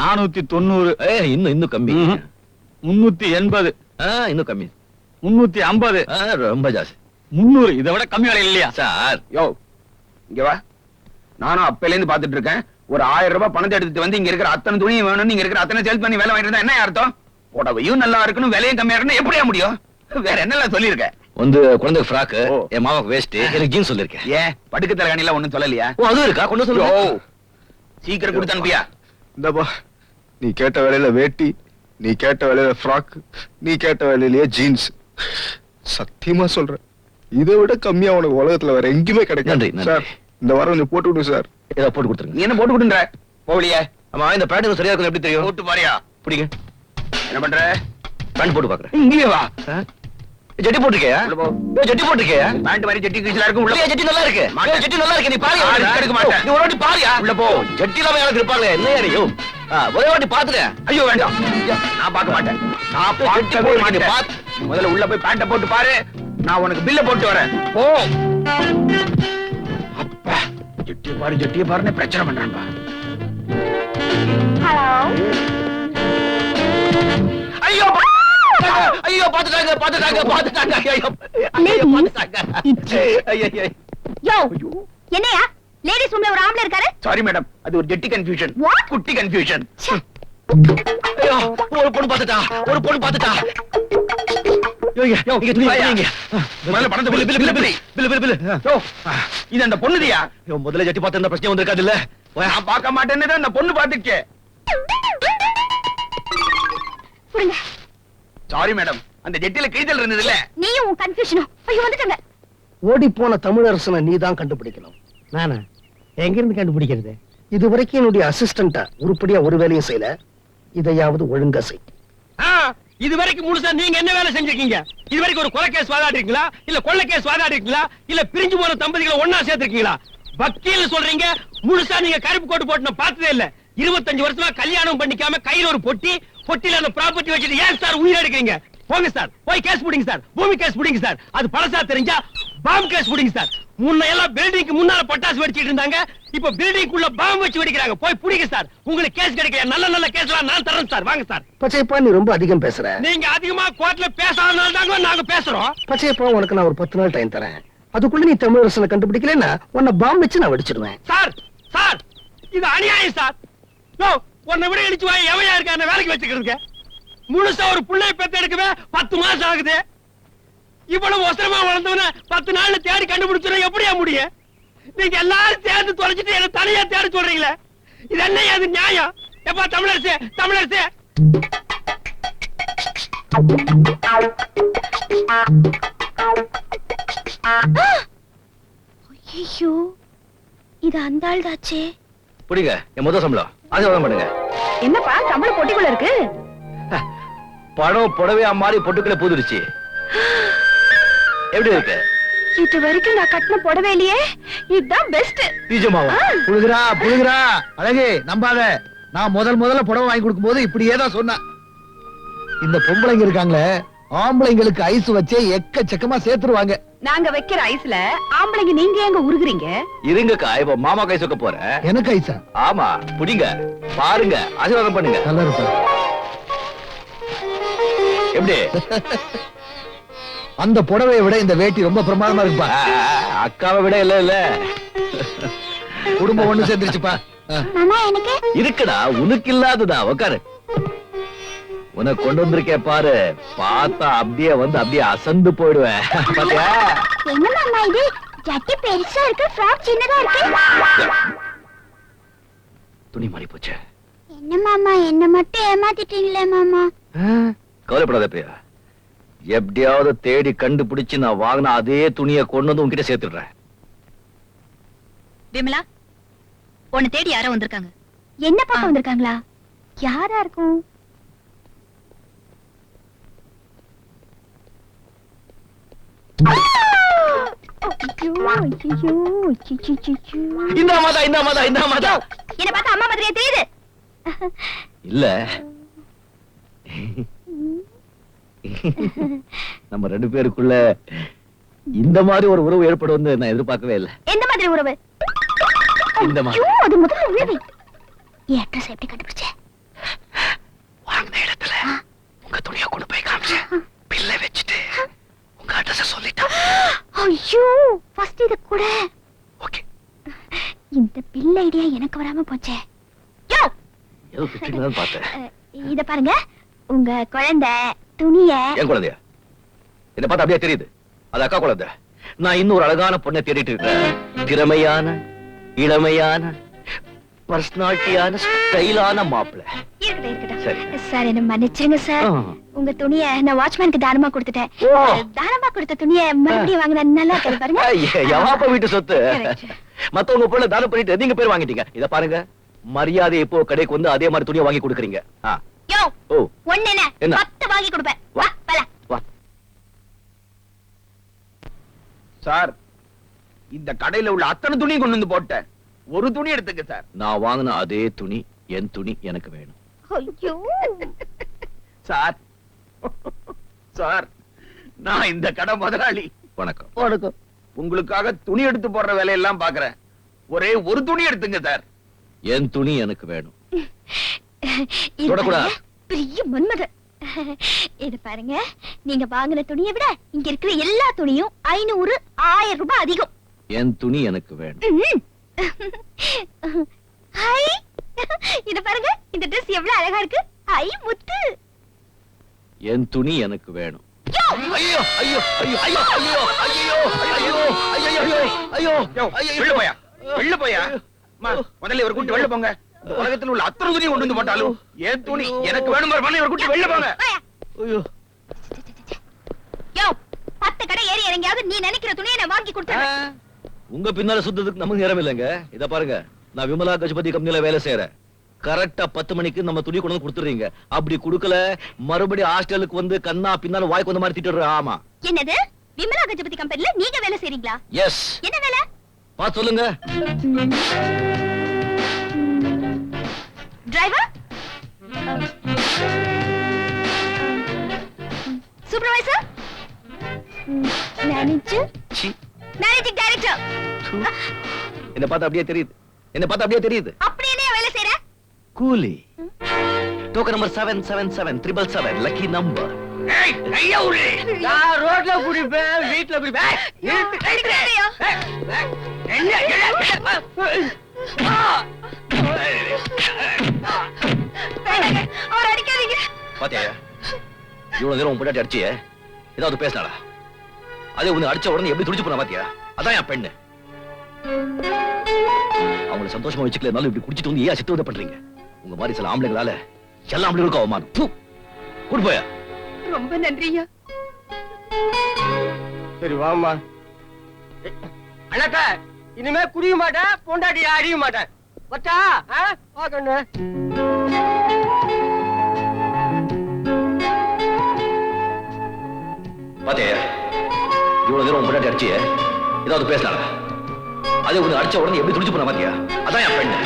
நானூத்தி தொண்ணூறு. இன்னும் இன்னும் கம்மி. முன்னூத்தி எண்பது. இன்னும் கம்மி. முன்னூத்தி ஐம்பது. ரொம்ப ஜாஸ்தி. முன்னூறு. இதை விட கம்மி விலை இல்லையா? சார். யோ இங்க வா. நானும் அப்பையில இருந்து பாத்துட்டு இருக்கேன். ஒரு ஆயிரம் ரூபாய் பணத்தை எடுத்துட்டு வந்து இங்க இருக்கிற அத்தனை துணியும் வேணும் இங்க இருக்கிற அத்தனை சேல்ஸ் பண்ணி வேலை வாங்கிட்டு இருந்தா என்ன அர்த்தம்? புடவையும் நல்லா இருக்கணும் விலையும் கம்மியா இருக்கணும். எப்படியா முடியும்? வேற என்னெல்லாம் சொல்லியிருக்க? வந்து குழந்தை ஃப்ராக்கு ஓ. என் மாமாக்கு வேஸ்ட் எனக்கு ஜீன்ஸ் சொல்லிருக்கேன் ஏன்? படுக்க தலைகாணில ஒண்ணும் சொல்லலையா? ஓ அதுவும் இருக்கா? கொண்டு யோ சொல்லுங்க. சீக்கிரம் கொடுத்து அனுப்பியா? இந்தப்பா நீ கேட்ட வேலையில வேட்டி நீ கேட்ட வேலையில ஃப்ராக் நீ கேட்ட வேலையிலேயே ஜீன்ஸ் சத்தியமா சொல்றேன். இதை விட கம்மியா உனக்கு உலகத்துல வேற எங்கேயுமே கிடைக்காது. சார் இந்த வாரம் கொஞ்சம் போட்டு விடு சார். இதை போட்டு கொடுத்துருங்க. நீ என்ன போட்டு கொடுன்ற? போகலையே. ஆமா இந்த பேண்ட் சரியா இருக்கும் எப்படி தெரியும்? போட்டு பாரியா. பிடிங்க. என்ன பண்ற? பேண்ட் போட்டு பாக்குறேன் இங்கேயே வா. ஜட்டி போட்டிருக்கியா? உள்ள போ. ஏய், ஜட்டி போட்டிருக்கியா? பேண்ட் மாதிரி ஜட்டி கீழ இருக்கும் உள்ள ஜட்டி நல்லா இருக்கு. ஜட்டி நல்லா இருக்கு நீ பாரு எடுக்க மாட்டேன். நீ ஒரு வாட்டி பாரியா. உள்ள போ. ஜட்டி இல்லாம யாருக்கு இருப்பாங்க என்ன ஐயோ. ஒரே வாட்டி பாத்துட்டேன் ஐயோ வேண்டாம். நான் பார்க்க மாட்டேன். நான் பார்க்கவே மாட்டேன். பாத்து. முதல்ல உள்ள போய் பேண்ட போட்டு பாரு. நான் உனக்கு பில்ல போட்டு வரேன். போ. அப்பா ஜட்டிய பாரு ஜட்டிய பாருன்னு பிரச்சனை பண்றான்பா. ஐயோ பா- ஐயோ பாத்துட்டாங்க பாத்துட்டாங்க பாத்துட்டாங்க. ஐயோ ஐயோ பாத்துட்டாங்க. ஐயோ ஐயோ. யோ என்னையா? லேடிஸ் ரூம்ல ஒரு ஆம்பளை இருக்காரு? சாரி மேடம் அது ஒரு ஜெட்டி கன்ஃபியூஷன்? குட்டி கன்ஃபியூஷன் ஐயோ ஒரு பொண்ணு பாத்துட்டா ஒரு பொண்ணு பாத்துட்டா. இது அந்த பொண்ணுதியா? ஐயோ, முதல்ல ஜட்டி பார்த்து பிரச்சனை வந்திருக்காது இல்ல பார்க்க மாட்டேன்னு அந்த பொண்ணு பாத்துக்கே புடுங்க சாரி மேடம் அந்த ஜெட்டில கிழிதல் இருந்தது இல்ல நீயும் உன் கன்ஃபியூஷனும் ஐயோ வந்துட்டாங்க. ஓடி போன தமிழரசனை நீ தான் கண்டுபிடிக்கணும். நானா? எங்க இருந்து கண்டுபிடிக்கிறது? இது வரைக்கும் என்னுடைய அசிஸ்டண்டா உருப்படியா ஒரு வேலையும் செய்யல. இதையாவது ஒழுங்கா செய். இது வரைக்கும் முழுசா நீங்க என்ன வேலை செஞ்சிருக்கீங்க? இது வரைக்கும் ஒரு கொலை கேஸ் வாதாடிருக்கீங்களா? இல்ல கொள்ளை கேஸ் வாதாடிருக்கீங்களா? இல்ல பிரிஞ்சு போன தம்பதிகளை ஒண்ணா சேர்த்திருக்கீங்களா? வக்கீல் சொல்றீங்க முழுசா நீங்க கருப்பு கோட்டு போட்டு நான் பார்த்ததே இல்ல. இருபத்தஞ்சு வருஷமா கல்யாணம் பண்ணிக்காம கையில ஒரு பொட்டி பொட்டில அந்த ப்ராப்பர்ட்டி வச்சுட்டு ஏன் சார் உயிர் எடுக்கிறீங்க? போங்க சார் போய் கேஸ் புடிங்க சார் பூமி கேஸ் புடிங்க சார் அது பழசா தெரிஞ்சா பாம்பு கேஸ் புடிங்க சார் முன்ன எல்லாம் பில்டிங்க்கு முன்னால பட்டாசு வெடிச்சிட்டு இருந்தாங்க. இப்ப பில்டிங் குள்ள பாம்பு வச்சு வெடிக்கிறாங்க. போய் புடிங்க சார் உங்களுக்கு கேஸ் கிடைக்கல. நல்ல நல்ல கேஸ்லாம் நான் தரேன் சார் வாங்க சார் பச்சைப்பா நீ ரொம்ப அதிகம் பேசுற. நீங்க அதிகமா கோர்ட்ல பேசாதனால தாங்க நாங்க பேசுறோம். பச்சைப்பா உனக்கு நான் ஒரு பத்து நாள் டைம் தரேன். அதுக்குள்ள நீ தமிழரசனை கண்டுபிடிக்கலன்னா உன்னை பாம்பு வச்சு நான் வெடிச்சிடுவேன். சார் சார் இது அநியாயம் சார் உன்னை விட இழிச்சு வாய் எவையா இருக்க? என்ன வேலைக்கு வச்சுக்கிறதுக்கு முழுசா ஒரு பிள்ளை பெத்த எடுக்கவே பத்து மாசம் ஆகுது. இவ்வளவு ஒசரமா வளர்ந்தவன பத்து நாள்ல தேடி கண்டுபிடிச்சிட எப்படியா முடியும்? நீங்க எல்லாரும் சேர்ந்து தொலைச்சிட்டு என்ன தனியா தேடி சொல்றீங்களே? இது என்ன அது நியாயம்? எப்பா தமிழரசு தமிழரசு. ஐயோ இது அந்த ஆள் தாச்சே பிடிங்க என் முதல் சம்பளம். ஆசீர்வாதம் பண்ணுங்க. என்னப்பா சம்பளம் பொட்டிக்குள்ள இருக்கு? படம் புடவையா மாறி பொட்டுக்களை பூதுருச்சு எப்படி இருக்கு? இது வரைக்கும் நான் கட்டின புடவை இல்லையே. இதுதான் பெஸ்ட் நிஜமாவா? புழுகுறா புழுகுறா. அழகு நம்பாத. நான் முதல் முதல்ல புடவை வாங்கி கொடுக்கும் போது இப்படியே தான் சொன்னேன். இந்த பொம்பளைங்க இருக்காங்களே ஆம்பளைங்களுக்கு ஐஸ் வச்சே எக்கச்சக்கமா சேர்த்துருவாங்க. நாங்க வைக்கிற ஐஸ்ல ஆம்பளைங்க நீங்க எங்க உருகுறீங்க? இருங்கக்கா இப்ப மாமா கை சொக்க போறேன். எனக்கு ஐஸா? ஆமா புடிங்க பாருங்க ஆசீர்வாதம் பண்ணுங்க. நல்லா இருப்பா. எப்படி? அந்த புடவையை விட இந்த வேட்டி ரொம்ப பிரமாதமா இருக்குப்பா. அக்காவை விட இல்ல இல்ல. குடும்பம் ஒண்ணு சேர்ந்துருச்சுப்பா. ஆ. மாமா எனக்கு? இருக்குடா உனக்கு இல்லாததா உக்காரு. உனக்கு கொண்டு வந்திருக்கேன் பாரு. பார்த்தா அப்படியே வந்து அப்படியே அசந்து போயிடுவேன். பாத்தியா? என்ன மாமா இது? ஜட்டி பெருசா இருக்கு ஃப்ராக் சின்னதா இருக்கு. துணி மாறி போச்சு. என்ன மாமா என்ன மட்டும் ஏமாத்திட்டீங்களே மாமா? கவலைப்படாத பிரியா. எப்படியாவது தேடி கண்டுபிடிச்சு நான் வாங்கின அதே துணியை கொண்டு வந்து உன்கிட்ட சேர்த்துடுறேன். விமலா உன்னை தேடி யாரோ வந்திருக்காங்க. என்ன பார்க்க வந்திருக்காங்களா? யாரா இருக்கும்? பேருக்குள்ள இந்த மாதிரி ஒரு உறவு ஏற்படும் நான் எதிர்பார்க்கவே இல்ல. எந்த மாதிரி உறவு? இந்த மாதிரி. கொண்டு போய் காமிச்சேன். வச்சுட்டு. அட்ரஸ் சொல்லிட்டா ஐயோ ஃபர்ஸ்ட் இத கூட. ஓகே இந்த பில் ஐடியா எனக்கு வராம போச்சே. யோ! ஏதோ ஃபிஃப்டீன் தான் பார்த்தேன். இத பாருங்க. உங்க குழந்தை துணிய. என் குழந்தையா? என்ன பார்த்தா அப்படியே தெரியுது. அது அக்கா குழந்தை. நான் இன்னொரு அழகான பொண்ணை தேடிட்டு இருக்கேன் திறமையான இளமையான பர்சனாலிட்டியான ஸ்டைலான மாப்பிள்ள. சரி. இருக்கட்டும் சார் என்ன மன்னிச்சிருங்க சார். ஆ. உங்க துணிய நான் வாட்ச்மேனுக்கு தானமா கொடுத்துட்டேன். ஓ. தானமா கொடுத்த துணிய மறுபடியும் வாங்கினா நல்லா இருக்காது பாருங்க. எவாப்ப வீட்டு சொத்து. Correct. மத்தவங்க பொருளை தானம் பண்ணிட்டு நீங்க பேர் வாங்கிட்டீங்க. இத பாருங்க. மரியாதை இப்போ கடைக்கு வந்து அதே மாதிரி துணியை வாங்கி கொடுக்குறீங்க. ஆ. யோ ஓ. ஒண்ணு என்ன என்ன? பத்து வாங்கி கொடுப்பேன். வா. சார் இந்த கடையில உள்ள அத்தனை துணியும் கொண்டு வந்து போட்டேன். ஒரு துணி எடுத்துக்க சார். நான் வாங்கின அதே துணி என் துணி எனக்கு வேணும். ஐயோ சார் சார் நான் இந்த கடை முதலாளி வணக்கம் வணக்கம் உங்களுக்காக துணி எடுத்து போடுற வேலையெல்லாம் பாக்குறேன் ஒரே ஒரு துணி எடுத்துங்க சார் என் துணி எனக்கு வேணும் தொடக்கூடாது. பெரிய மன்மத இது பாருங்க நீங்க வாங்கின துணியை விட இங்க இருக்கிற எல்லா துணியும் ஐநூறு ஆயிரம் ரூபாய் அதிகம் என் துணி எனக்கு வேணும் இத பாருங்க இந்த Dress எவ்வளவு அழகா இருக்கு ஐ முத்து என் துணி எனக்கு வேணும்! ஐயோ ஐயோ ஐயோ ஐயோ ஐயோ ஐயோ ஐயோ ஐயோ ஐயோ ஐயோ யோ, வெளில போயா வெளில போயா அம்மா, முதல்ல இவர் கூட்டி வெளில போங்க உலகத்துல உள்ள அத்தனை துணியும் கொண்டு வந்து போட்டாலும் என் துணி எனக்கு வேணும் முதல்ல இவர் கூட்டி வெளில போங்க. ஐயோ யோ பத்து கடை ஏறி இறங்கியாவது நீ நினைக்கிற துணியை நான் வாங்கி கொடுத்துறேன் உங்க பின்னால சுத்ததுக்கு நமக்கு நேரம் இல்லைங்க இத பாருங்க நான் விமலா கஜபதி கம்பெனில வேலை செய்யறேன் கரெக்டா பத்து மணிக்கு நம்ம துணி கொண்டு வந்து கொடுத்துறீங்க அப்படி குடுக்கல மறுபடியும் ஹாஸ்டலுக்கு வந்து கண்ணா பின்னால வாய்க்கு வந்த மாதிரி திட்டுற ஆமா. என்னது? விமலா கஜபதி கம்பெனில நீங்க வேலை செய்றீங்களா? எஸ் என்ன வேலை? பார்த்து சொல்லுங்க. Driver supervisor manager managing director. என்ன பார்த்தா அப்படியே தெரியுது. என்ன பார்த்தா அப்படியே தெரியுது அப்படி என்ன வேலை செய்யற கூலி token number seven seven seven triple seven lucky number. நான் ரோட்ல குடிப்பேன் வீட்டுல குடிப்பேன் அவர் அடிக்காதீங்க பாத்தியா இவ்வளவு நேரம் பொண்டாட்டி அடிச்சியே ஏதாவது பேசினாடா அதே உன்னை அடிச்ச உடனே எப்படி துடிச்சு போனா பாத்தியா அதான் என் பெண்ணு அவங்கள சந்தோஷமா வச்சுக்கலனாலும் இப்படி குடிச்சிட்டு வந்து ஏன் சித்துவதை பண்றீங்க உங்க மாதிரி சில ஆம்பளைங்களால எல்லா ஆம்பளைங்களுக்கும் அவமானம். கூட்டு போயா. ரொம்ப நன்றியா. சரி வாமா அண்ணாக்கா இனிமே குடிய மாட்டேன் பொண்டாட்டி அடிய மாட்டேன் வச்சா பாக்கண்ணு பாத்தியா இவ்வளவு நேரம் உன் பொண்டாட்டி அடிச்சியே? ஏதாவது பேசினாடா அதே உன்னை அடிச்ச உடனே எப்படி துடிச்சு போனா பாத்தியா? அதான் என் பெண்ணு